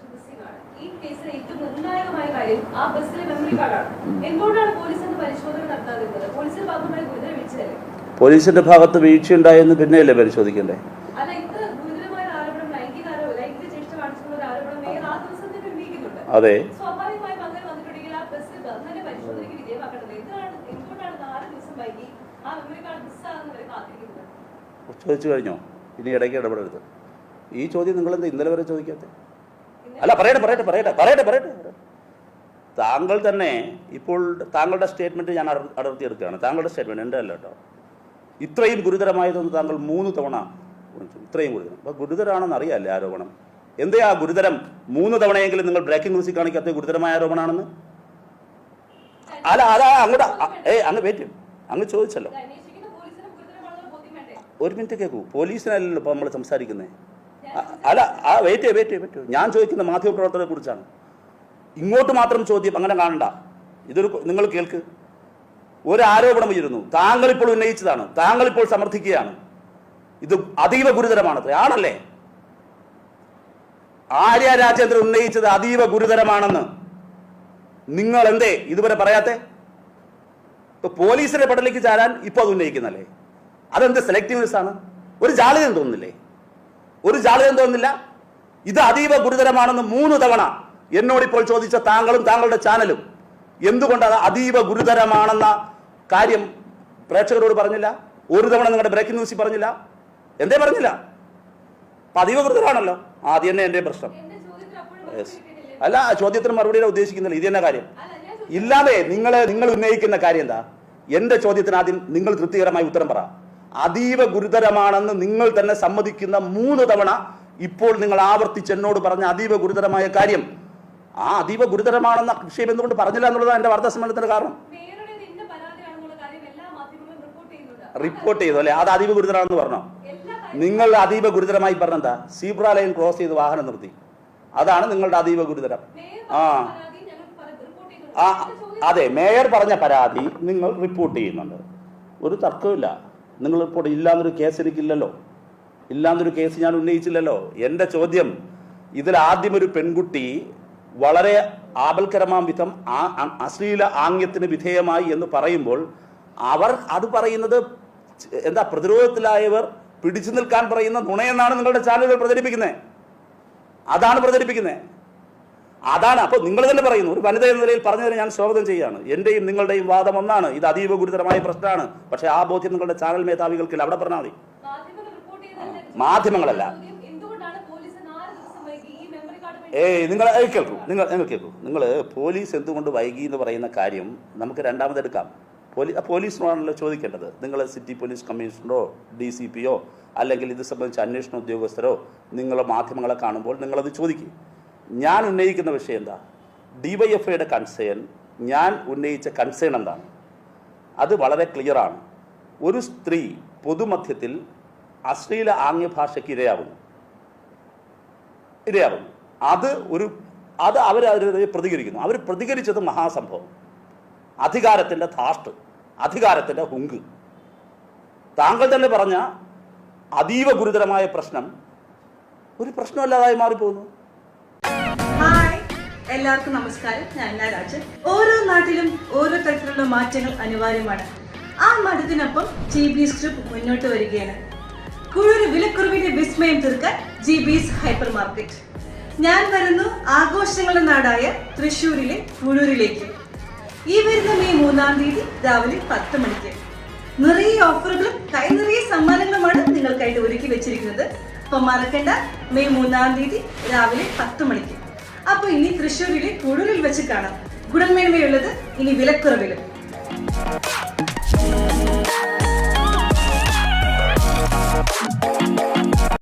വർഷം missing ആണ്. ഈ കേസിലെ ഏറ്റവും നിർണായകമായ കാര്യം ആ ബസ്സിലെ മെമ്മറി കാർഡാണ് എന്തുകൊണ്ടാണ് പോലീസ് അന്ന് പരിശോധന നടത്താതിരുന്നത്? പോലീസിന്റെ ഭാഗത്ത് ഗുരുതര വീഴ്ചയല്ലേ പോലീസിന്റെ ഭാഗത്ത് വീഴ്ചയുണ്ടായെന്ന് പിന്നെയല്ലേ പരിശോധിക്കണ്ടേ? അതെ. ചോദിച്ചു കഴിഞ്ഞോ? ഇനി ഇടയ്ക്ക് ഇടപെടരുത്. ഈ ചോദ്യം നിങ്ങളെന്താ ഇന്നലെ വരെ ചോദിക്കാത്തെ? അല്ല പറയട്ടെ പറയട്ടെ പറയട്ടെ പറയട്ടെ പറയട്ടെ. താങ്കൾ തന്നെ ഇപ്പോൾ താങ്കളുടെ സ്റ്റേറ്റ്മെന്റ് ഞാൻ അടർത്തി എടുക്കുകയാണ് താങ്കളുടെ സ്റ്റേറ്റ്മെന്റ് എന്റെ അല്ല കേട്ടോ. ഇത്രയും ഗുരുതരമായതൊന്ന് താങ്കൾ മൂന്ന് തവണ. ഇത്രയും ഗുരുതരം. അപ്പോൾ ഗുരുതരമാണെന്ന് അറിയാമല്ലേ ആരോപണം? എന്തേ ആ ഗുരുതരം? മൂന്ന് തവണയെങ്കിലും നിങ്ങൾ ബ്രേക്കിംഗ് ന്യൂസിൽ കാണിക്കാത്ത ഗുരുതരമായ ആരോപണമാണെന്ന്? അല്ല അതാ അങ്ങോട്ട് ഏ അങ്ങ് വെയിറ്റ് അങ്ങ് ചോദിച്ചല്ലോ. ഒരു മിനിറ്റ് കേൾക്കൂ പോലീസിനല്ലല്ലോ ഇപ്പോൾ നമ്മൾ സംസാരിക്കുന്നത് അല്ല ആ വെയിറ്റ് വെയിറ്റ് വെയിറ്റ് ഞാൻ ചോദിക്കുന്ന മാധ്യമപ്രവർത്തകരെ കുറിച്ചാണ്. ഇങ്ങോട്ട് മാത്രം ചോദ്യം അങ്ങനെ കാണണ്ട. ഇതൊരു നിങ്ങൾ കേൾക്ക്. ഒരു ആരോപണം ഉയരുന്നു. താങ്കൾ ഇപ്പോൾ ഉന്നയിച്ചതാണ്. താങ്കൾ ഇപ്പോൾ സമർത്ഥിക്കുകയാണ്. ഇത് അതീവ ഗുരുതരമാണ് ആണല്ലേ? ആര്യ രാജേന്ദ്രൻ ഉന്നയിച്ചത് അതീവ ഗുരുതരമാണെന്ന്. നിങ്ങൾ എന്തേ? ഇതുവരെ പറയാത്തെ? ഇപ്പൊ പോലീസിന്റെ പടലേക്ക് ചാരാൻ ഇപ്പൊ അത് ഉന്നയിക്കുന്നല്ലേ? അതെന്ത് സെലക്ടീവ്നെസ് ആണ്? ഒരു ജാള്യതം തോന്നുന്നില്ലേ? ഒരു ജാള്യതം തോന്നുന്നില്ല. ഇത് അതീവ ഗുരുതരമാണെന്ന് മൂന്ന് തവണ എന്നോടിപ്പോൾ ചോദിച്ച താങ്കളും താങ്കളുടെ ചാനലും. എന്തുകൊണ്ട് അത് അതീവ ഗുരുതരമാണെന്ന കാര്യം പ്രേക്ഷകരോട് പറഞ്ഞില്ല. ഒരു തവണ നിങ്ങളുടെ ബ്രേക്കിംഗ് ന്യൂസിൽ പറഞ്ഞില്ല. എന്തേ പറഞ്ഞില്ല? അതീവ ഗുരുതരമാണല്ലോ. ആദ്യം തന്നെ എന്റെ പ്രശ്നം. അല്ല ചോദ്യത്തിന് മറുപടി ഉദ്ദേശിക്കുന്നില്ല. ഇത് തന്നെ കാര്യം. ഇല്ലാതെ നിങ്ങൾ നിങ്ങൾ ഉന്നയിക്കുന്ന കാര്യം എന്താ? എന്റെ ചോദ്യത്തിന് ആദ്യം നിങ്ങൾ തൃപ്തികരമായി ഉത്തരം പറ. അതീവ ഗുരുതരമാണെന്ന് നിങ്ങൾ തന്നെ സമ്മതിക്കുന്ന മൂന്ന് തവണ ഇപ്പോൾ നിങ്ങൾ ആവർത്തിച്ച് എന്നോട് പറഞ്ഞ അതീവ ഗുരുതരമായ കാര്യം. ആ അതീവ ഗുരുതരമാണെന്ന വിഷയം എന്തുകൊണ്ട് പറഞ്ഞില്ല എന്നുള്ളതാണ് എന്റെ വാർത്താ സമ്മേളനത്തിന്റെ കാരണം. റിപ്പോർട്ട് ചെയ്തു അല്ലെ? അത് അതീവ ഗുരുതരമാണെന്ന് പറഞ്ഞോ? നിങ്ങൾ അതീവ ഗുരുതരമായി പറഞ്ഞെന്താ? സീബ്ര ലൈൻ ക്രോസ് ചെയ്ത് വാഹനം നിർത്തി. അതാണ് നിങ്ങളുടെ അതീവ ഗുരുതരം. ആ. ആ അതെ മേയർ പറഞ്ഞ പരാതി നിങ്ങൾ റിപ്പോർട്ട് ചെയ്യുന്നുണ്ട്. ഒരു തർക്കമില്ല നിങ്ങൾ റിപ്പോർട്ട് ഇല്ലാന്നൊരു കേസ് എനിക്കില്ലല്ലോ. ഇല്ലാന്നൊരു കേസ് ഞാൻ ഉന്നയിച്ചില്ലല്ലോ. എന്റെ ചോദ്യം ഇതിൽ ആദ്യം ഒരു പെൺകുട്ടി വളരെ ആപൽക്കരമാം വിധം അശ്ലീല ആംഗ്യത്തിന് വിധേയമായി എന്ന് പറയുമ്പോൾ അവർ അത് പറയുന്നത് എന്താ പ്രതിരോധത്തിലായവർ പിടിച്ചു നിൽക്കാൻ പറയുന്ന നുണയെന്നാണ് നിങ്ങളുടെ ചാനലുകൾ പ്രചരിപ്പിക്കുന്നത്. അതാണ് പ്രചരിപ്പിക്കുന്നത്. അതാണ്. അപ്പോൾ നിങ്ങൾ തന്നെ പറയുന്നു ഒരു വനിത എന്ന നിലയിൽ പറഞ്ഞതിന് ഞാൻ സ്വാഗതം ചെയ്യാണ് എന്റെയും നിങ്ങളുടെയും വാദം ഒന്നാണ്. ഇത് അതീവ ഗുരുതരമായ പ്രശ്നമാണ്. പക്ഷേ ആ ബോധ്യം നിങ്ങളുടെ ചാനൽ മേധാവികൾക്കില്ല. അവിടെ പറഞ്ഞാൽ മതി? മാധ്യമങ്ങളല്ല. പോലീസ് ഏയ് നിങ്ങൾ കേൾക്കൂ. നിങ്ങൾ നിങ്ങൾ കേൾക്കൂ. നിങ്ങൾ പോലീസ് എന്തുകൊണ്ട് വൈകി എന്ന് പറയുന്ന കാര്യം നമുക്ക് രണ്ടാമതെടുക്കാം പോലീ പോലീസിനോടാണല്ലോ ചോദിക്കേണ്ടത്. നിങ്ങൾ സിറ്റി പോലീസ് കമ്മീഷണറോ ഡി സി പിയോ അല്ലെങ്കിൽ ഇത് സംബന്ധിച്ച് അന്വേഷണ ഉദ്യോഗസ്ഥരോ നിങ്ങൾ മാധ്യമങ്ങളെ കാണുമ്പോൾ നിങ്ങളത് ചോദിക്കും. ഞാൻ ഉന്നയിക്കുന്ന വിഷയം എന്താ? ഡിവൈഎഫ്ഐയുടെ കൺസേൺ ഞാൻ ഉന്നയിച്ച കൺസേൺ എന്താണ്? അത് വളരെ ക്ലിയറാണ് ഒരു സ്ത്രീ പൊതുമധ്യത്തിൽ അശ്ലീല ആംഗ്യഭാഷയ്ക്ക് ഇരയാവുന്നു. ഇരയാവുന്നു. അത് ഒരു അത് അവർ അതിനെതിരെ പ്രതികരിക്കുന്നു. അവർ പ്രതികരിച്ചത് മഹാസംഭവം. അധികാരത്തിന്റെ ധാഷ്ട് അധികാരത്തിന്റെ ഹുങ്ക്. താങ്കൾ തന്നെ പറഞ്ഞ അതീവ ഗുരുതരമായ പ്രശ്നം ഒരു പ്രശ്നമല്ലാതായി മാറിപ്പോകുന്നു. എല്ലാവർക്കും നമസ്കാരം. ഞാൻ രാജൻ. ഓരോ നാട്ടിലും ഓരോ തരത്തിലുള്ള മാറ്റങ്ങൾ അനിവാര്യമാണ്. ആ മാറ്റത്തിനൊപ്പം ജി ബീസ് ഗ്രൂപ്പ് മുന്നോട്ട് വരികയാണ്. കുഴൂർ വിലക്കുറവിന്റെ വിസ്മയം തീർക്കാൻ ജി ബീസ് ഹൈപ്പർ മാർക്കറ്റ് ഞാൻ വരുന്നു ആഘോഷങ്ങളുടെ നാടായ തൃശ്ശൂരിലെ കുഴൂരിലേക്ക് ഈ വരുന്ന മെയ് മൂന്നാം തീയതി രാവിലെ പത്ത് മണിക്ക്. നിറയെ ഓഫറുകളും കൈ നിറയെ സമ്മാനങ്ങളുമാണ് നിങ്ങൾക്കായിട്ട് ഒരുക്കി വെച്ചിരിക്കുന്നത്. അപ്പൊ മറക്കണ്ട മെയ് മൂന്നാം തീയതി രാവിലെ പത്ത് മണിക്ക്. അപ്പൊ ഇനി തൃശ്ശൂരിലെ കുഴൂരിൽ വെച്ച് കാണാം. ഗുണമേന്മയുള്ളത് ഇനി വിലക്കുറവിലും.